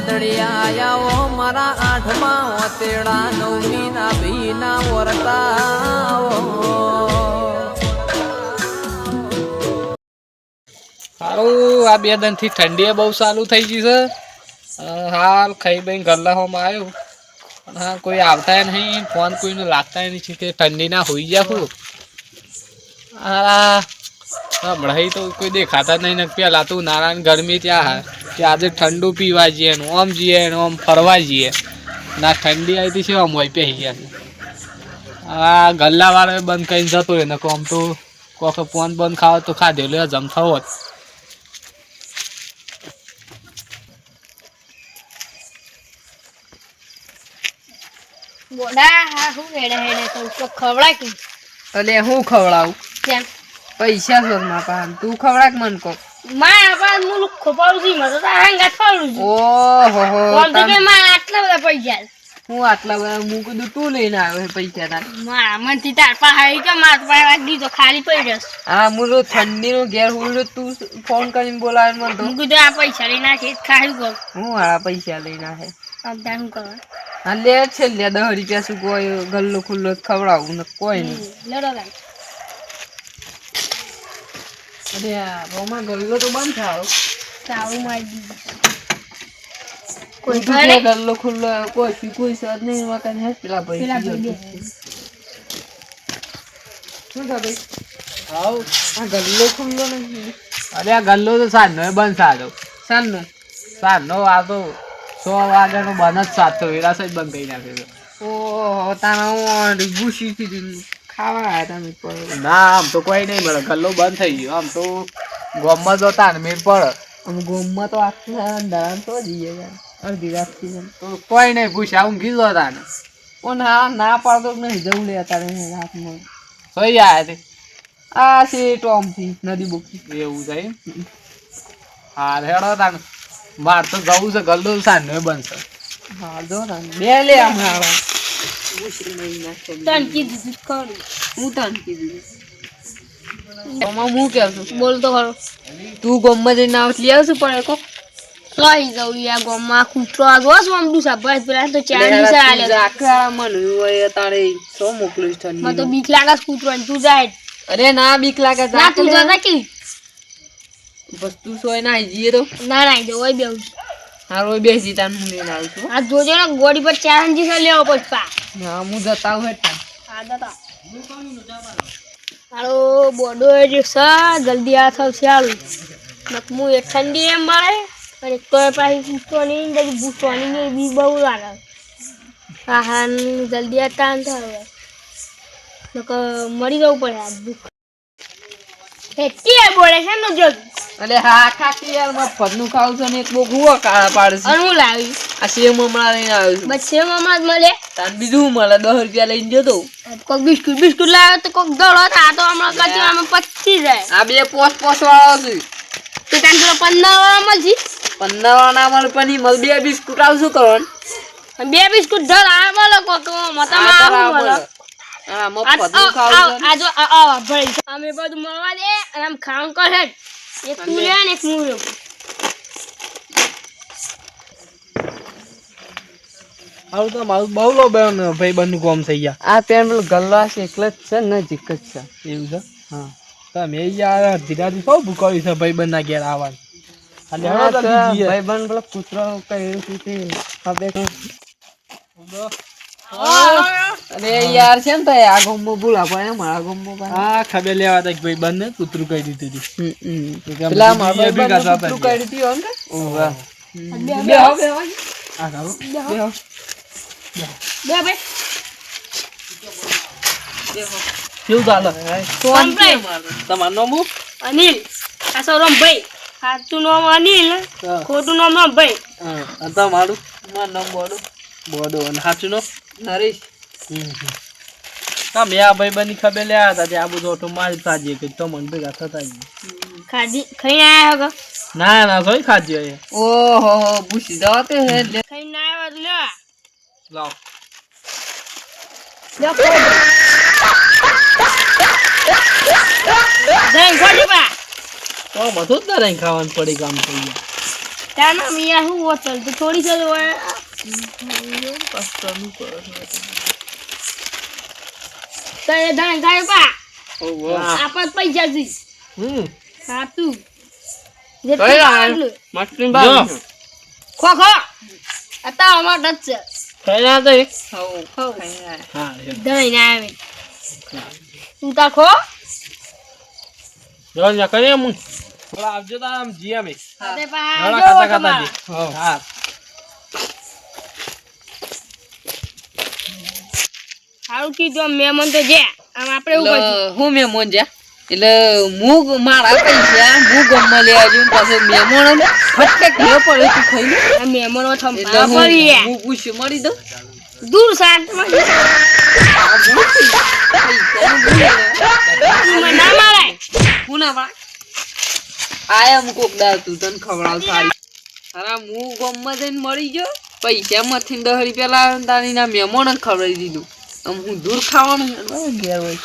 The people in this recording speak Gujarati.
વાદળિયા મારા આઠમા ઓતેડા નવમી ના ભીના વરતા સારું આ બે દિનથી ઠંડી બહુ સારું થઈ ગઈ છે. હાલ ખાઈ બઈ ગલ્લામાં આવ્યું. પણ હા, કોઈ આવતા નહીં, ફોન કોઈને લાગતા નહીં, છે કે ઠંડી ના હોઈ ગયા હા હમણાં તો કોઈ દેખાતા નહીં પેલા તું નારાયણ ગરમી ત્યાં હા કે આજે ઠંડુ પીવા જઈએ ને ઓમ જઈએ ને ઓમ ફરવા જઈએ. ના ઠંડી આવી હતી છે આમ હોય પહેરી ગયા આ ગલ્લા વાળો બંધ કરીને જતો રહે ને આમ તો કોક ફોન બંધ ખાવ તો ખાધેલું લે જમ થવો જ બોડા હા હું હેડે હેડે તો તો ખવડાય કે અલે હું ખવડાવું? કેમ? પૈસા શોધમાં તું ખવડાક મન કો માં આપણ મુલુક ખોપાડું છું મને તો તારા ગાત ફાડું છું. ઓહો હો કોમ તો કે માં આટલા બધા પૈસા હું આટલા બધા હું કીધું તું લઈને આવ્યો પૈસા તારમાં મનથી તાર પાસે કે માર પાસે વાગી તો ખાલી પડી જશે હા હું તો ઠંડી નો ઘેર હું તું ફોન કરીને બોલાવે મને તો. હું કીધું આ પૈસા લઈ નાખી ખાયું કર? હું આ પૈસા લઈને નાખે. અબધા શું કરવા હા લે છે લે દસ રૂપિયા શું કોઈ ગલ્લો ખુલ્લો ખવડાવું ને કોઈ નહીં. લડો લાગ. અરે રોમા ગલ્લો તો બંધ થાવ. સારું મારી કોઈ ઘરે? ગલ્લો ખુલ્લો કોઈ પી કોઈ સદ નહીં કઈ હેસ પેલા પેલા ભાઈ શું થા ભાઈ? હાવ આ ગલ્લો ખુલ્લો નહીં અરે આ ગલ્લો તો સાંજનો બંધ સાદો સાંજનો? સાંજનો આ તો સો વાગ્યાનો બંધ જ સાતો એરા જ બંધ કરી નાખ્યો ઓહો તારા હું ભૂસી થી ખાવા આવ્યા તમે ના આમ તો કોઈ નહીં મળે. ગલ્લો બંધ થઈ ગયો. આમ તો ગોમમાં જોતા ને મીરપળ. પડે આમ ગોમમાં તો આખી અંધારા તો જઈએ અડધી રાતથી તો કોઈ નહીં પૂછ્યા ગીલો હતા ને. પણ હા ના પાડતો નહીં. જવું લે અત્યારે રાતમાં. સોઈ આયા તે. આ છે ટોમથી નદી બોકી એવું એમ? હા હેડો તાન માર તો જવું છે. ગલ્લો સાંજનો બંધ છે. હા જો ને. બે લે હમણાં. તન કીધું તું ખરું હું તને કીધું આમાં હું કેવું છું બોલ તો ખરો તું ગોમમાં જઈને આવત લઈ આવશું પણ કોક લઈ જવું યાર ગોમાં કૂતરો આગો શું આમ ડૂસા ભાઈ પેલા તો ચાર દિવસે આલે આખા મન હોય તારે સો મોકલું છું મને તો બીક લાગે કૂતરો ને તું જાય અરે ના બીક લાગે ના તું જતા કે બસ તું સોય ના જઈએ તો ના ના જવાય બેવું હારો બેસી તાન હું લઈને આવું છું આ જોજો ને ગોડી પર ચાર અંજી છે લેવો પછી પા. હા હું જતા હું હેઠા આ દાદા હાલો બોડો એ જે છે જલ્દી આ થવ ચાલુ નકમું એ ઠંડી એમ મળે અને તોય પાછી પૂછવાની ને બધી ભૂસવાની ને બી બહુ લાગે હા હા જલ્દી આ તાન થાય નક મરી જવું પડે આ ભૂખ. હેટી બોલે છે ને જો. અલે હા કાકી યારમાં પદનું ખાવ છો ને એક બો ગુવા કાળા પાડે છે. અને હું લાવી આ સેમ હમણાં લઈને આવ્યો છું. બસ સેમ હમણાં જ મળે. તાન બીજું મળે 10 રૂપિયા લઈને જતો કોક બિસ્કુટ બિસ્કુટ લાવ્યો તો કોક દળો આ તો હમણાં કચરામાં પચી જાય. આ બે પોસ પોસ વાળો છે. તો તાન પેલો પંદર વાળા મળશે? પંદર વાળા મળે પણ મળે. બે બિસ્કુટ આવશું કરવાનું? બે બિસ્કુટ ધર આ બોલો કોક. મતલબ આ આ તારા મળે. આ મફતનું ખાવું ખાવ. આ જો આ આ ભાઈ અમે બધું મળવા દે અને આમ ખાવ કરે એક તું લે ને એક હું લઉં આવું તો મારું બહુ લો બેન ભાઈ બંધ કોમ થઈ ગયા. આ પેન પેલો ગલ્લા છે એકલ જ છે નજીક જ છે. એવું છે? હા. તમે યાર ધીરાથી સૌ ભૂકાવ્યું છે ભાઈ બંધ ના ઘેર આવવાનું ભાઈ બંધ પેલો કૂતરો કઈ એવું તો- અરે યાર છે ને તો આ ગોમમાં ભૂલા પડે મારા પણ. હા ખબર લેવા તા ભાઈ બંધ ને કૂતરું કહી દીધું હતું પેલા મારા બી ગાતા કૂતરું. કાઢી દીધું બેહો. આ સારું બે બે કેવું ચાલે? Complete. તમારું નામ શું? અનિલ. આ સો રમભાઈ. સાચું નામ અનિલ ખોટું નામ રમભાઈ. તમારું? મારું નામ. બોડો. અને સાચું નામ? નરેશ. તમે આ ભાઈ બની ખબર લે હતા ત્યાં આ બધું ઓટો મારી સાજીએ કે તો મન ભેગા થતા જ ખાધી? ખાઈ આયા હગો? ના ના સોય ખાજો એ ઓહો ભૂસી જવા તે હે લે. ખાઈને આયા તો લ્યો. લાવ. લે ખોઈ દે. જઈને ખોટી તો બધું જ ના રહી ખાવાનું પડી કામ થઈ ગયા ત્યાંના મિયા હું હોટલ તો થોડી ચલ હોય. તો એ ધાન ગાય પા. આપત પૈસા જી હમ. હા તું. જે કઈ તું આ? આટલું. મસ્તી બા ખો ખો. અતા અમાર ડચ છે. ખાઈ ના તો હો હા દઈ ના આવે. તું તા ખો. જો જા કરે હું? થોડા આવજો તો આમ મે અમે અરે પા ખાતા ખાતા જી હા. સારું કીધું આમ મહેમાન તો જે આમ આપણે એવું હું મહેમાન જા? એટલે મૂગ મારા પૈસા હું ગમમાં લેવા પાસે પાછો મહેમાન ફટકે ઘેર પડે તું ખાઈ લે મહેમાનો થંભા પડી હું પૂછ્યું મળી દઉં? દૂર સાત ના મારાય. હું ના પાડ. આયા હું કોક દાળ તું તને ખવડાવ સારી. અરે હું ગમમાં જઈને મળી ગયો. પૈસા માંથી દસ રૂપિયા લાવ્યો ને તારી ના મહેમાન ખવડાવી દીધું. આમ હું દૂર ખાવાનું ઘેર હોય